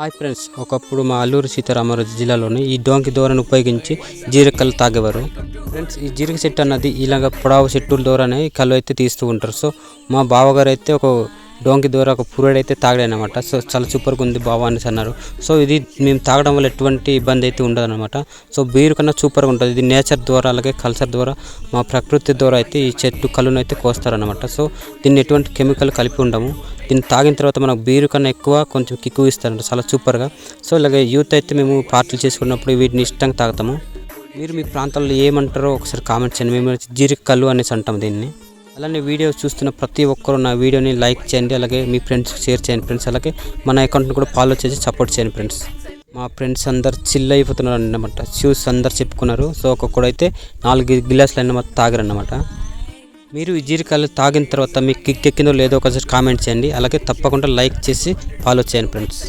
Hi friends ఒకప్పుడు మా అల్లూరు సీతారామరాజు జిల్లాలోని ఈ డోంకి దూరాన్ని ఉపయోగించి జీరకలు తాగేవారు. ఫ్రెండ్స్ ఈ జీరక చెట్టు అన్నది ఇలాగ పొడవు చెట్టుల ద్వారానే కళ్ళు అయితే తీస్తూ ఉంటారు. సో మా బావగారు అయితే ఒక డోంకి ద్వారా ఒక పురుడు అయితే తాగడనమాట సో చాలా సూపర్గా ఉంది బావా అనేసి అన్నారు. సో ఇది మేము తాగడం వల్ల ఎటువంటి ఇబ్బంది అయితే ఉండదు అనమాట సో బీరు కన్నా సూపర్గా ఉంటుంది. ఇది నేచర్ ద్వారా అలాగే కల్చర్ ద్వారా మా ప్రకృతి ద్వారా అయితే ఈ చెట్టు కళ్ళును అయితే కోస్తారనమాట సో దీన్ని ఎటువంటి కెమికల్ కలిపి ఉండము. దీన్ని తాగిన తర్వాత మనకు బీరు కన్నా ఎక్కువ కొంచెం కిక్కు ఇస్తారంట. చాలా సూపర్గా సో ఇలాగే యూత్ అయితే మేము పార్టీలు చేసుకున్నప్పుడు వీటిని ఇష్టంగా తాగుతాము. మీరు మీ ప్రాంతాల్లో ఏమంటారో ఒకసారి కామెంట్ చేయండి. మేము జీరిక కళ్ళు అనేసి అంటాం దీన్ని. అలానే వీడియో చూస్తున్న ప్రతి ఒక్కరు నా వీడియోని లైక్ చేయండి అలాగే మీ ఫ్రెండ్స్ షేర్ చేయండి ఫ్రెండ్స్ అలాగే మన అకౌంట్ని కూడా ఫాలో చేసి సపోర్ట్ చేయండి ఫ్రెండ్స్. మా ఫ్రెండ్స్ అందరు చిల్ అయిపోతున్నారు అన్నమాట షూస్ అందరు చెప్పుకున్నారు. సో ఒక్కొక్కడైతే నాలుగు గిలాసులు అన్నమాట తాగరన్నమాట. మీరు ఈ జీరికాయలు తాగిన తర్వాత మీకు కిక్ ఎక్కిందో లేదో ఒకసారి కామెంట్ చేయండి. అలాగే తప్పకుండా లైక్ చేసి ఫాలో చేయండి ఫ్రెండ్స్.